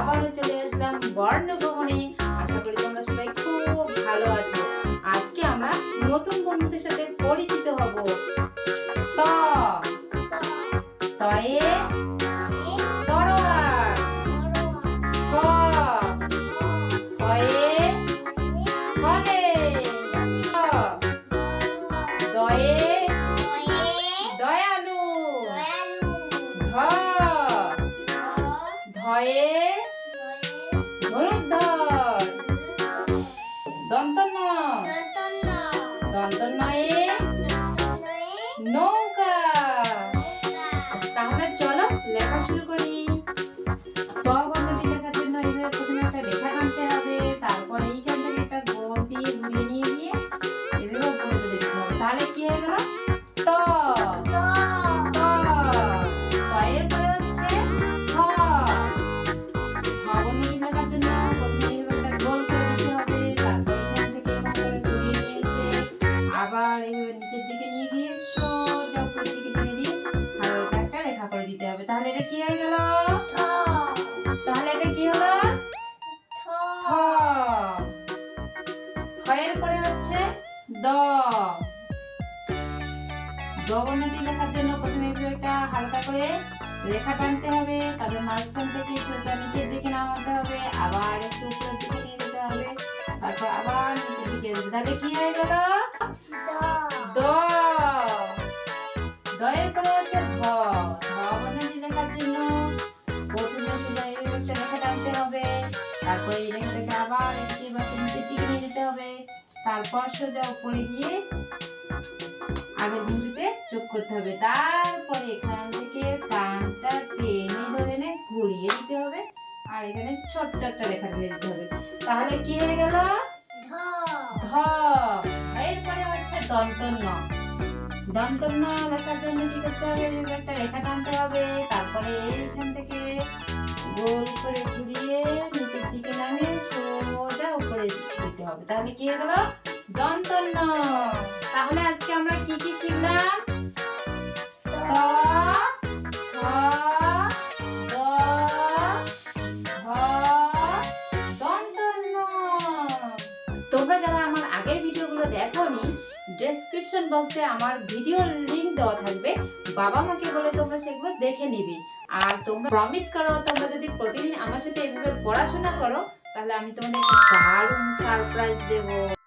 আবারও চলে আসলাম বর্ণভ্রমণে। আশা করি তোমরা সবাই খুব ভালো আছো। আজকে আমরা নতুন বন্ধুদের সাথে পরিচিত হব। ত। তয়ে তরোয়াল। দন্তন্নয়ে নৌকা। তাহলে চলো লেখা শুরু করি। ক বর্ণটি লেখার জন্য এইভাবে প্রথমে একটা রেখা টানতে হবে, তারপরে এইখান থেকে একটা গোল দিয়ে ঘুরিয়ে নিয়ে গিয়ে এভাবে দিতে হবে। তাহলে কি হয়ে গেল? ত। তাহলে এটা কি হয়ে গেল? তাহলে এটা কি হলো? এর পরে হচ্ছে দ। দ বর্ণটি লেখার জন্য প্রথমে একটু হালকা করে রেখা টানতে হবে তারপরে মাঝখান থেকে সোজা নিচের দিকে নামাতে হবে আবার একটু উপরের দিকে নিয়ে যেতে হবে তারপর আবার নিচের দিকে। তাহলে কি হয়ে গেল? তারপরে রেখাটাকে আবার বা নিয়ে যেতে হবে। তারপর সোজা উপরে গিয়ে আগের বিন্দুতে যোগ করতে হবে। তারপরে এখান থেকে টানটা টেনে ধরে ঘুরিয়ে দিতে হবে। আর এখানে ছোট্ট একটা রেখা ঢেলে দিতে হবে। তাহলে কি হয়ে গেল? ধ। এরপরে হচ্ছে দন্তন্য। দন্তন্য লেখার জন্য কি করতে হবে? একটা রেখা টানতে হবে। তারপরে এইখান থেকে গোল করে ঘুরিয়ে তাহলে কি হয়ে গেল দন্তন্য তাহলে আজকে আমরা কি কি শিখলাম? তোমরা যারা আমার আগের ভিডিওগুলো দেখোনি ডেসক্রিপশন বক্সে আমার ভিডিওর লিংক দেওয়া থাকবে। বাবা মাকে বলে তোমরা সেগুলো দেখে নিবে। আর তোমরা প্রমিস করো, তোমরা যদি প্রতিদিন আমার সাথে এভাবে পড়াশোনা করো তাহলে আমি তোমাদের দারুণ সারপ্রাইজ দেবো।